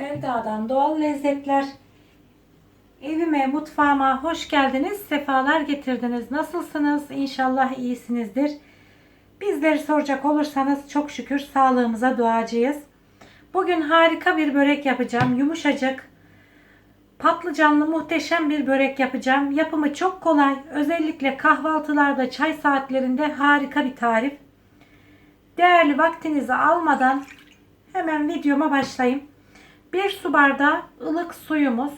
Sevda'dan doğal lezzetler. Evime, mutfağıma hoş geldiniz. Sefalar getirdiniz. Nasılsınız? İnşallah iyisinizdir. Bizleri soracak olursanız çok şükür sağlığımıza duacıyız. Bugün harika bir börek yapacağım. Yumuşacık, patlıcanlı muhteşem bir börek yapacağım. Yapımı çok kolay. Özellikle kahvaltılarda, çay saatlerinde harika bir tarif. Değerli vaktinizi almadan hemen videoma başlayayım. 1 su bardağı ılık suyumuz.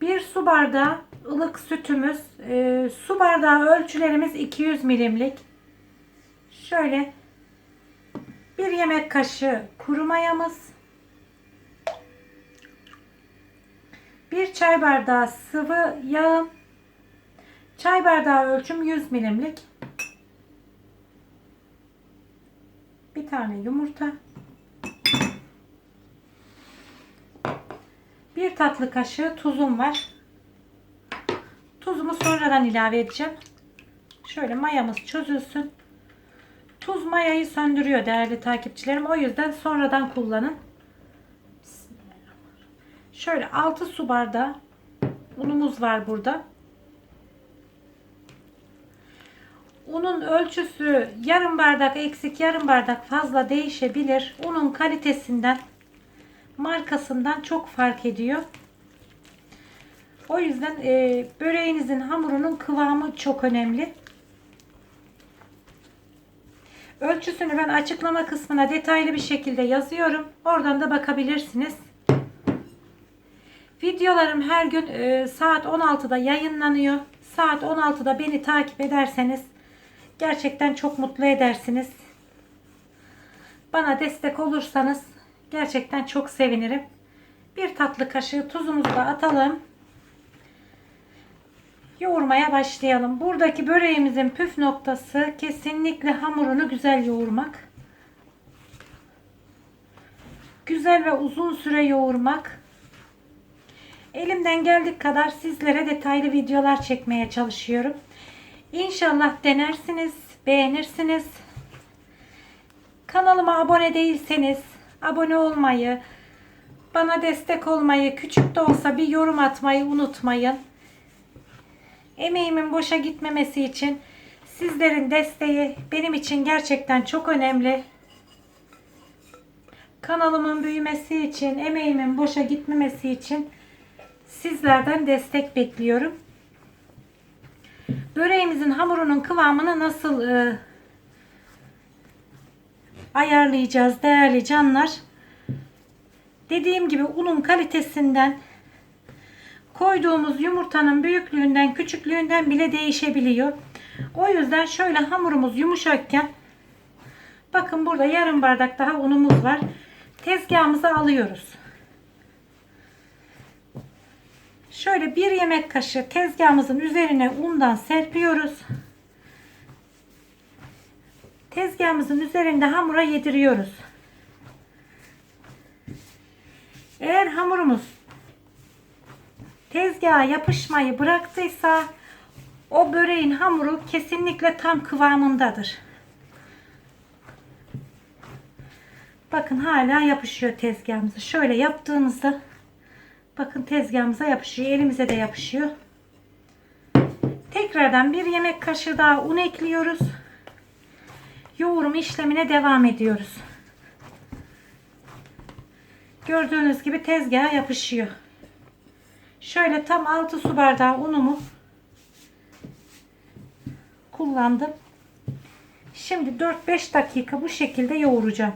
1 su bardağı ılık sütümüz. Ee, su bardağı ölçülerimiz 200 milimlik. Şöyle bir yemek kaşığı kuru mayamız. 1 çay bardağı sıvı yağ. Çay bardağı ölçüm 100 milimlik. Bir tane yumurta. Bir tatlı kaşığı tuzum var. Tuzumu sonradan ilave edeceğim. Şöyle mayamız çözülsün. Tuz mayayı söndürüyor değerli takipçilerim. O yüzden sonradan kullanın. Şöyle 6 su bardağı unumuz var burada. Unun ölçüsü yarım bardak eksik yarım bardak fazla değişebilir. Unun kalitesinden markasından çok fark ediyor. O yüzden e, böreğinizin hamurunun kıvamı çok önemli. Ölçüsünü ben açıklama kısmına detaylı bir şekilde yazıyorum. Oradan da bakabilirsiniz. Videolarım her gün e, saat 16'da yayınlanıyor. Saat 16'da beni takip ederseniz gerçekten çok mutlu edersiniz. Bana destek olursanız gerçekten çok sevinirim. Bir tatlı kaşığı tuzumuzu da atalım. Yoğurmaya başlayalım. Buradaki böreğimizin püf noktası kesinlikle hamurunu güzel yoğurmak. Güzel ve uzun süre yoğurmak. Elimden geldiği kadar sizlere detaylı videolar çekmeye çalışıyorum. İnşallah denersiniz, beğenirsiniz. Kanalıma abone değilseniz abone olmayı, bana destek olmayı, küçük de olsa bir yorum atmayı unutmayın. Emeğimin boşa gitmemesi için sizlerin desteği benim için gerçekten çok önemli. Kanalımın büyümesi için, emeğimin boşa gitmemesi için sizlerden destek bekliyorum. Böreğimizin hamurunun kıvamını nasıl e, ayarlayacağız değerli canlar. Dediğim gibi unun kalitesinden koyduğumuz yumurtanın büyüklüğünden küçüklüğünden bile değişebiliyor. O yüzden şöyle hamurumuz yumuşakken bakın burada yarım bardak daha unumuz var. Tezgahımıza alıyoruz. Şöyle bir yemek kaşığı tezgahımızın üzerine undan serpiyoruz. Tezgahımızın üzerinde hamura yediriyoruz. Eğer hamurumuz tezgaha yapışmayı bıraktıysa o böreğin hamuru kesinlikle tam kıvamındadır. Bakın hala yapışıyor tezgahımıza. Şöyle yaptığımızda bakın tezgahımıza yapışıyor. Elimize de yapışıyor. Tekrardan bir yemek kaşığı daha un ekliyoruz. Yoğurum işlemine devam ediyoruz. Gördüğünüz gibi tezgaha yapışıyor. Şöyle tam 6 su bardağı unumu kullandım. Şimdi 4-5 dakika bu şekilde yoğuracağım.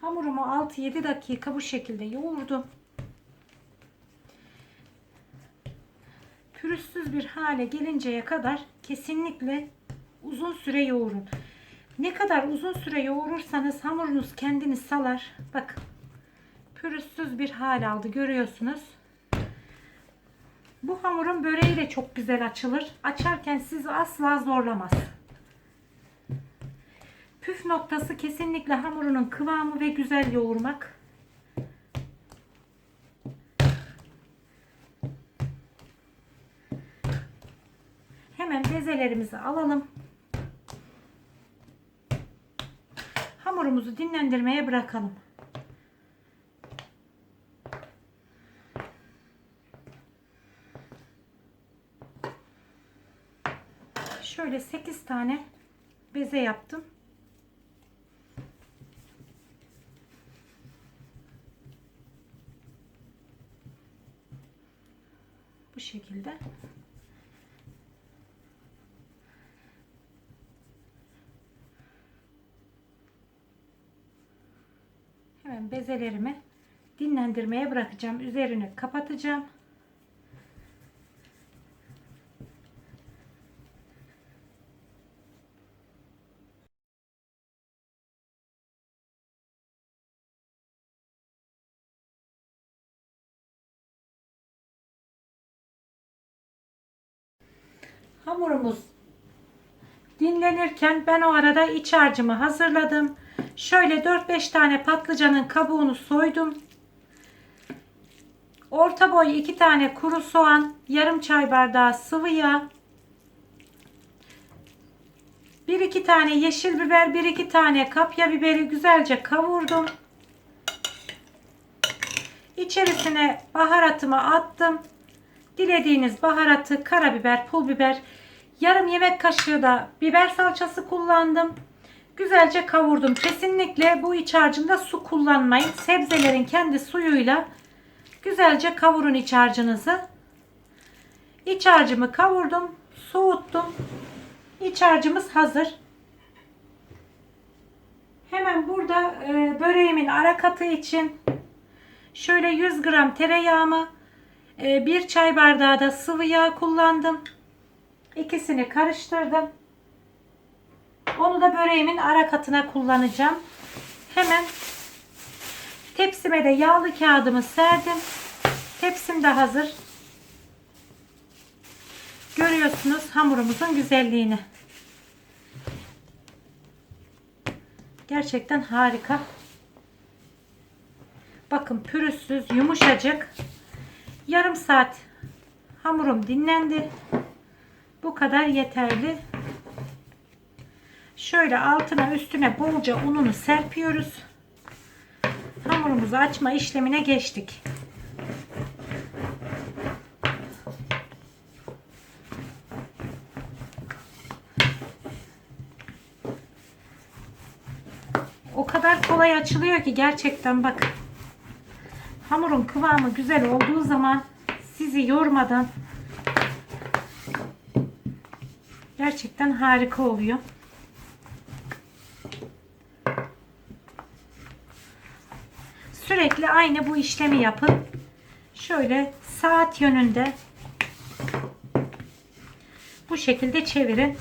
Hamurumu 6-7 dakika bu şekilde yoğurdum. Pürüzsüz bir hale gelinceye kadar kesinlikle uzun süre yoğurun. Ne kadar uzun süre yoğurursanız hamurunuz kendini salar. Bakın. Pürüzsüz bir hal aldı görüyorsunuz. Bu hamurun böreği de çok güzel açılır. Açarken sizi asla zorlamaz. Püf noktası kesinlikle hamurunun kıvamı ve güzel yoğurmak. Hemen bezelerimizi alalım. Hamurumuzu dinlendirmeye bırakalım. Şöyle 8 tane beze yaptım. Bu şekilde. Hemen bezelerimi dinlendirmeye bırakacağım. Üzerini kapatacağım. Hamurumuz dinlenirken ben o arada iç harcımı hazırladım. Şöyle 4-5 tane patlıcanın kabuğunu soydum. Orta boy 2 tane kuru soğan, yarım çay bardağı sıvı yağ, 1-2 tane yeşil biber, 1-2 tane kapya biberi güzelce kavurdum. İçerisine baharatımı attım. Dilediğiniz baharatı, karabiber, pul biber, yarım yemek kaşığı da biber salçası kullandım. Güzelce kavurdum. Kesinlikle bu iç harcında su kullanmayın. Sebzelerin kendi suyuyla güzelce kavurun iç harcınızı. İç harcımı kavurdum, soğuttum. İç harcımız hazır. Hemen burada e, böreğimin ara katı için şöyle 100 gram tereyağımı, e, bir çay bardağı da sıvı yağ kullandım. İkisini karıştırdım. Onu da böreğimin ara katına kullanacağım. Hemen tepsime de yağlı kağıdımı serdim. Tepsim de hazır. Görüyorsunuz hamurumuzun güzelliğini. Gerçekten harika. Bakın pürüzsüz, yumuşacık. Yarım saat hamurum dinlendi. Bu kadar yeterli. Şöyle altına üstüne bolca ununu serpiyoruz. Hamurumuzu açma işlemine geçtik. O kadar kolay açılıyor ki gerçekten bak. Hamurun kıvamı güzel olduğu zaman sizi yormadan gerçekten harika oluyor. Aynı bu işlemi yapın. Şöyle saat yönünde bu şekilde çevirin.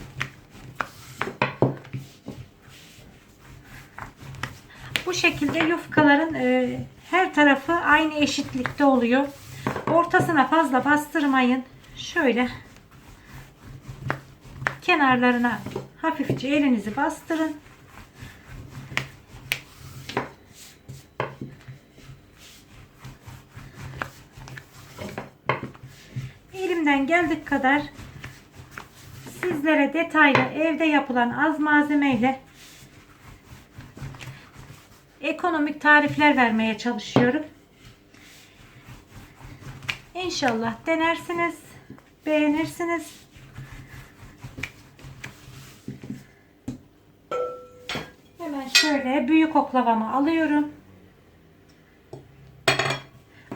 Bu şekilde yufkaların e, her tarafı aynı eşitlikte oluyor. Ortasına fazla bastırmayın. Şöyle kenarlarına hafifçe elinizi bastırın. Elimden geldik kadar sizlere detaylı evde yapılan az malzemeyle ekonomik tarifler vermeye çalışıyorum. İnşallah denersiniz, beğenirsiniz. Hemen şöyle büyük oklavamı alıyorum.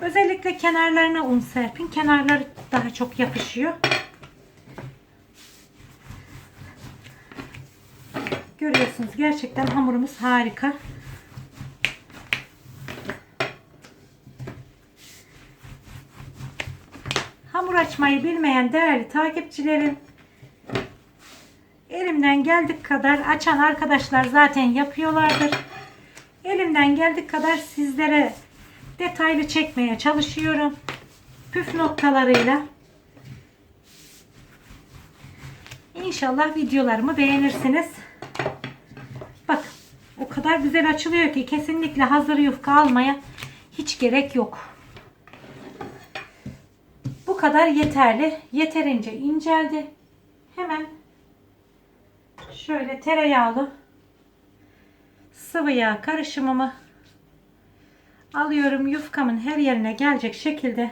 Özellikle kenarlarına un serpin. Kenarları daha çok yapışıyor. Görüyorsunuz gerçekten hamurumuz harika. Hamur açmayı bilmeyen değerli takipçilerim elimden geldik kadar açan arkadaşlar zaten yapıyorlardır. Elimden geldik kadar sizlere detaylı çekmeye çalışıyorum. Püf noktalarıyla. İnşallah videolarımı beğenirsiniz. Bak o kadar güzel açılıyor ki kesinlikle hazır yufka almaya hiç gerek yok. Bu kadar yeterli. Yeterince inceldi. Hemen şöyle tereyağlı sıvı yağ karışımımı alıyorum. Yufkamın her yerine gelecek şekilde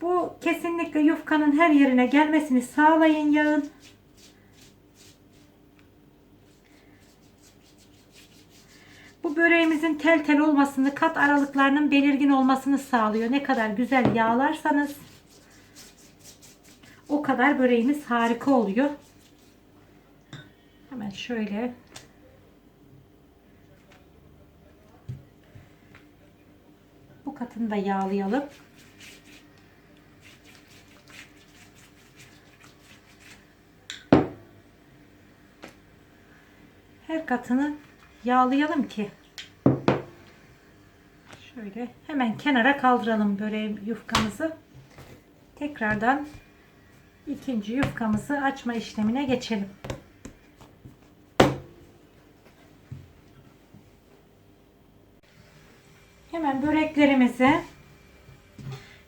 bu kesinlikle yufkanın her yerine gelmesini sağlayın yağın. Bu böreğimizin tel tel olmasını, kat aralıklarının belirgin olmasını sağlıyor. Ne kadar güzel yağlarsanız o kadar böreğimiz harika oluyor. Hemen şöyle bu katını da yağlayalım. Her katını yağlayalım ki şöyle hemen kenara kaldıralım böreğim yufkamızı. Tekrardan ikinci yufkamızı açma işlemine geçelim. Hemen böreklerimizi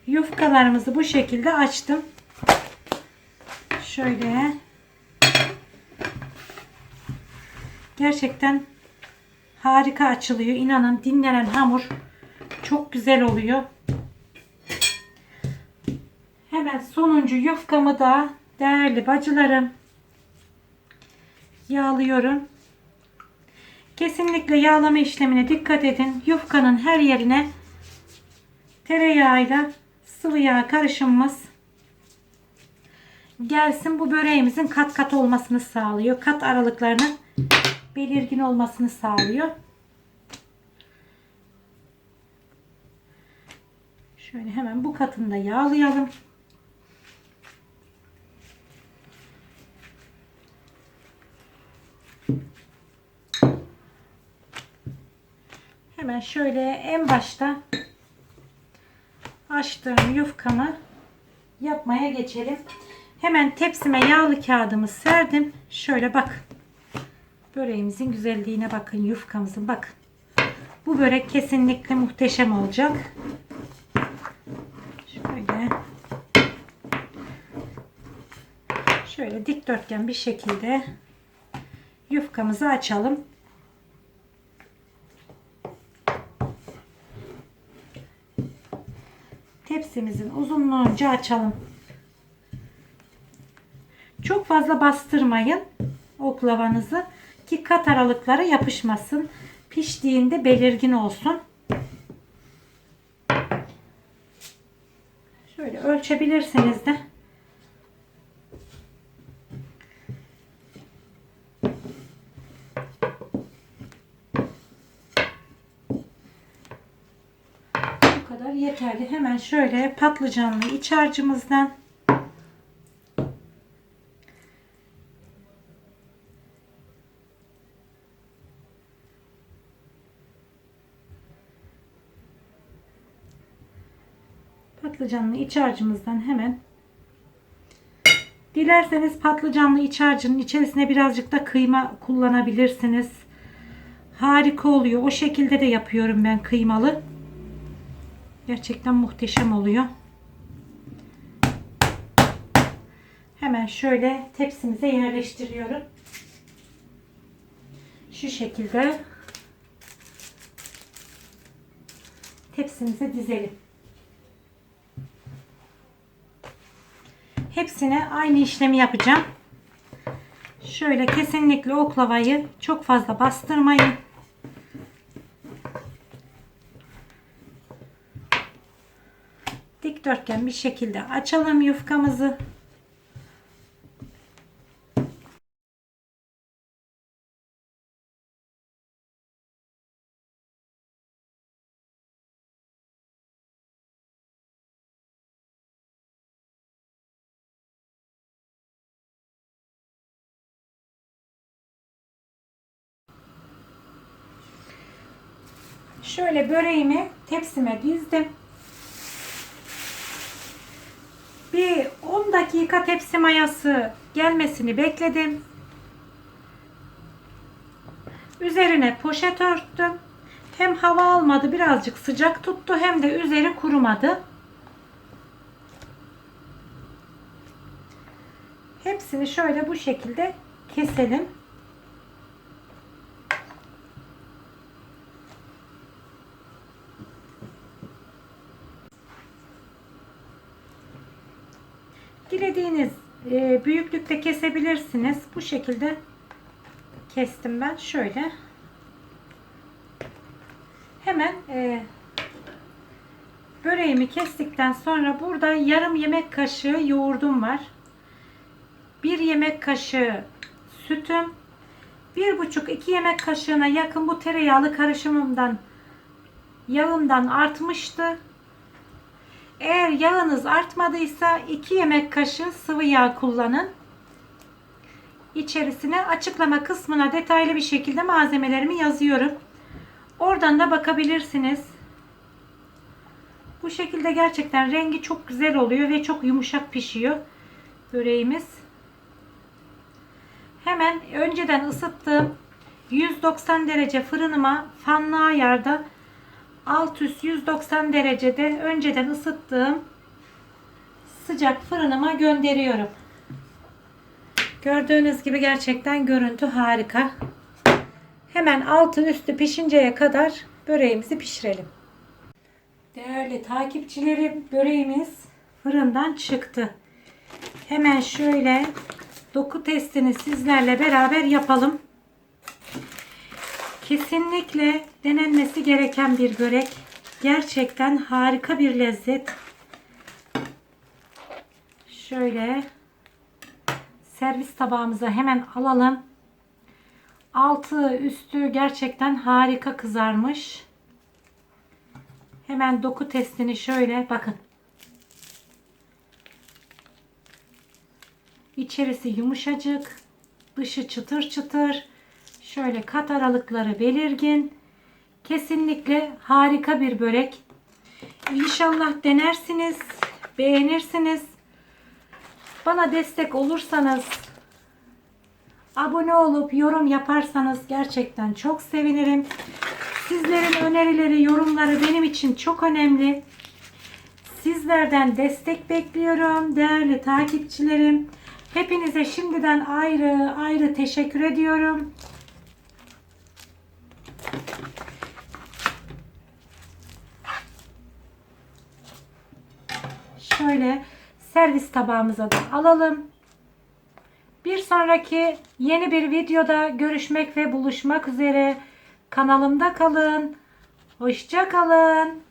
yufkalarımızı bu şekilde açtım. Şöyle gerçekten harika açılıyor. İnanın dinlenen hamur çok güzel oluyor. Hemen sonuncu yufkamı da değerli bacılarım yağlıyorum. Kesinlikle yağlama işlemine dikkat edin. Yufkanın her yerine tereyağıyla sıvı yağ karışımımız gelsin. Bu böreğimizin kat kat olmasını sağlıyor. Kat aralıklarının belirgin olmasını sağlıyor. Şöyle hemen bu katını da yağlayalım. Hemen şöyle en başta açtığım yufkamı yapmaya geçelim. Hemen tepsime yağlı kağıdımı serdim. Şöyle bak. Böreğimizin güzelliğine bakın. Yufkamızın bakın. Bu börek kesinlikle muhteşem olacak. Şöyle şöyle dikdörtgen bir şekilde yufkamızı açalım. Tepsimizin uzunluğunca açalım. Çok fazla bastırmayın oklavanızı ki kat aralıkları yapışmasın. Piştiğinde belirgin olsun. Şöyle ölçebilirsiniz de. Bu yeterli. Hemen şöyle patlıcanlı iç harcımızdan patlıcanlı iç harcımızdan hemen dilerseniz patlıcanlı iç harcının içerisine birazcık da kıyma kullanabilirsiniz. Harika oluyor. O şekilde de yapıyorum ben kıymalı. Gerçekten muhteşem oluyor. Hemen şöyle tepsimize yerleştiriyorum. Şu şekilde tepsimize dizelim. Hepsine aynı işlemi yapacağım. Şöyle kesinlikle oklavayı çok fazla bastırmayın. Dikdörtgen bir şekilde açalım yufkamızı. Şöyle böreğimi tepsime dizdim. Bir 10 dakika tepsi mayası gelmesini bekledim. Üzerine poşet örttüm. Hem hava almadı birazcık sıcak tuttu hem de üzeri kurumadı. Hepsini şöyle bu şekilde keselim. Dilediğiniz e, büyüklükte kesebilirsiniz. Bu şekilde kestim ben. Şöyle. Hemen e, böreğimi kestikten sonra burada yarım yemek kaşığı yoğurdum var. Bir yemek kaşığı sütüm. Bir buçuk iki yemek kaşığına yakın bu tereyağlı karışımımdan yağımdan artmıştı. Eğer yağınız artmadıysa 2 yemek kaşığı sıvı yağ kullanın. İçerisine açıklama kısmına detaylı bir şekilde malzemelerimi yazıyorum. Oradan da bakabilirsiniz. Bu şekilde gerçekten rengi çok güzel oluyor ve çok yumuşak pişiyor böreğimiz. Hemen önceden ısıttığım 190 derece fırınıma fanlı ayarda alt üst 190 derecede önceden ısıttığım sıcak fırınıma gönderiyorum. Gördüğünüz gibi gerçekten görüntü harika. Hemen altı üstü pişinceye kadar böreğimizi pişirelim. Değerli takipçilerim böreğimiz fırından çıktı. Hemen şöyle doku testini sizlerle beraber yapalım. Kesinlikle denenmesi gereken bir börek. Gerçekten harika bir lezzet. Şöyle servis tabağımıza hemen alalım. Altı üstü gerçekten harika kızarmış. Hemen doku testini şöyle bakın. İçerisi yumuşacık, dışı çıtır çıtır. Şöyle kat aralıkları belirgin. Kesinlikle harika bir börek. İnşallah denersiniz, beğenirsiniz. Bana destek olursanız, abone olup yorum yaparsanız gerçekten çok sevinirim. Sizlerin önerileri, yorumları benim için çok önemli. Sizlerden destek bekliyorum değerli takipçilerim. Hepinize şimdiden ayrı ayrı teşekkür ediyorum. Şöyle servis tabağımıza da alalım. Bir sonraki yeni bir videoda görüşmek ve buluşmak üzere. Kanalımda kalın. Hoşça kalın.